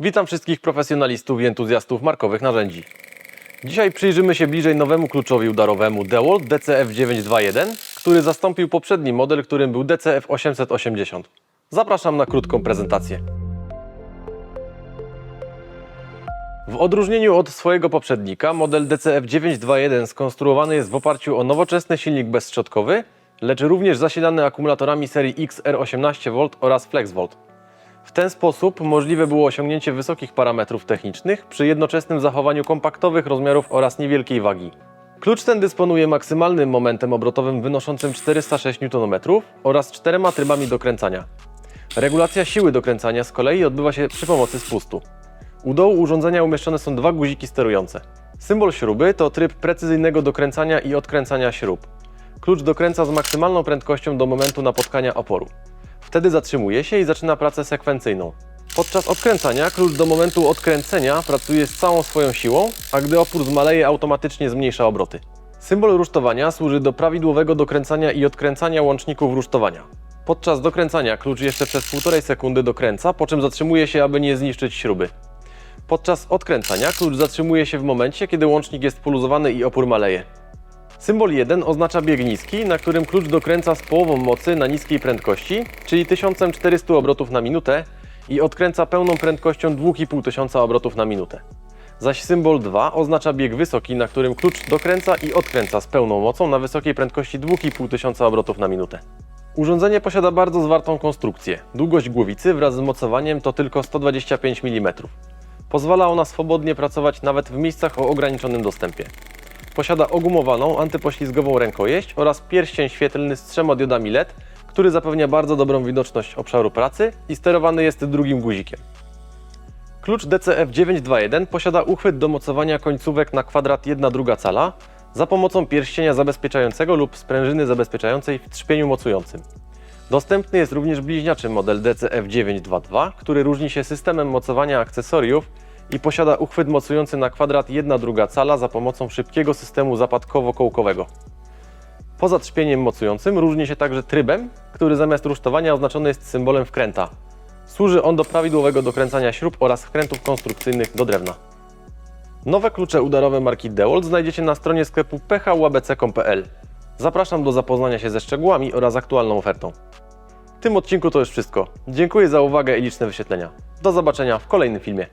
Witam wszystkich profesjonalistów i entuzjastów markowych narzędzi. Dzisiaj przyjrzymy się bliżej nowemu kluczowi udarowemu DeWalt DCF921, który zastąpił poprzedni model, którym był DCF880. Zapraszam na krótką prezentację. W odróżnieniu od swojego poprzednika, model DCF921 skonstruowany jest w oparciu o nowoczesny silnik bezszczotkowy, lecz również zasilany akumulatorami serii XR18V oraz FlexVolt. W ten sposób możliwe było osiągnięcie wysokich parametrów technicznych przy jednoczesnym zachowaniu kompaktowych rozmiarów oraz niewielkiej wagi. Klucz ten dysponuje maksymalnym momentem obrotowym wynoszącym 406 Nm oraz czterema trybami dokręcania. Regulacja siły dokręcania z kolei odbywa się przy pomocy spustu. U dołu urządzenia umieszczone są dwa guziki sterujące. Symbol śruby to tryb precyzyjnego dokręcania i odkręcania śrub. Klucz dokręca z maksymalną prędkością do momentu napotkania oporu. Wtedy zatrzymuje się i zaczyna pracę sekwencyjną. Podczas odkręcania klucz do momentu odkręcenia pracuje z całą swoją siłą, a gdy opór zmaleje automatycznie zmniejsza obroty. Symbol rusztowania służy do prawidłowego dokręcania i odkręcania łączników rusztowania. Podczas dokręcania klucz jeszcze przez 1,5 sekundy dokręca, po czym zatrzymuje się, aby nie zniszczyć śruby. Podczas odkręcania klucz zatrzymuje się w momencie, kiedy łącznik jest poluzowany i opór maleje. Symbol 1 oznacza bieg niski, na którym klucz dokręca z połową mocy na niskiej prędkości, czyli 1400 obrotów na minutę i odkręca pełną prędkością 2500 obrotów na minutę. Zaś symbol 2 oznacza bieg wysoki, na którym klucz dokręca i odkręca z pełną mocą na wysokiej prędkości 2500 obrotów na minutę. Urządzenie posiada bardzo zwartą konstrukcję. Długość głowicy wraz z mocowaniem to tylko 125 mm. Pozwala ona swobodnie pracować nawet w miejscach o ograniczonym dostępie. Posiada ogumowaną, antypoślizgową rękojeść oraz pierścień świetlny z trzema diodami LED, który zapewnia bardzo dobrą widoczność obszaru pracy i sterowany jest drugim guzikiem. Klucz DCF921 posiada uchwyt do mocowania końcówek na kwadrat 1 druga cala za pomocą pierścienia zabezpieczającego lub sprężyny zabezpieczającej w trzpieniu mocującym. Dostępny jest również bliźniaczy model DCF922, który różni się systemem mocowania akcesoriów i posiada uchwyt mocujący na kwadrat 1 druga cala za pomocą szybkiego systemu zapadkowo-kołkowego. Poza trzpieniem mocującym różni się także trybem, który zamiast rusztowania oznaczony jest symbolem wkręta. Służy on do prawidłowego dokręcania śrub oraz wkrętów konstrukcyjnych do drewna. Nowe klucze udarowe marki DeWalt znajdziecie na stronie sklepu phubc.pl. Zapraszam do zapoznania się ze szczegółami oraz aktualną ofertą. W tym odcinku to już wszystko. Dziękuję za uwagę i liczne wyświetlenia. Do zobaczenia w kolejnym filmie.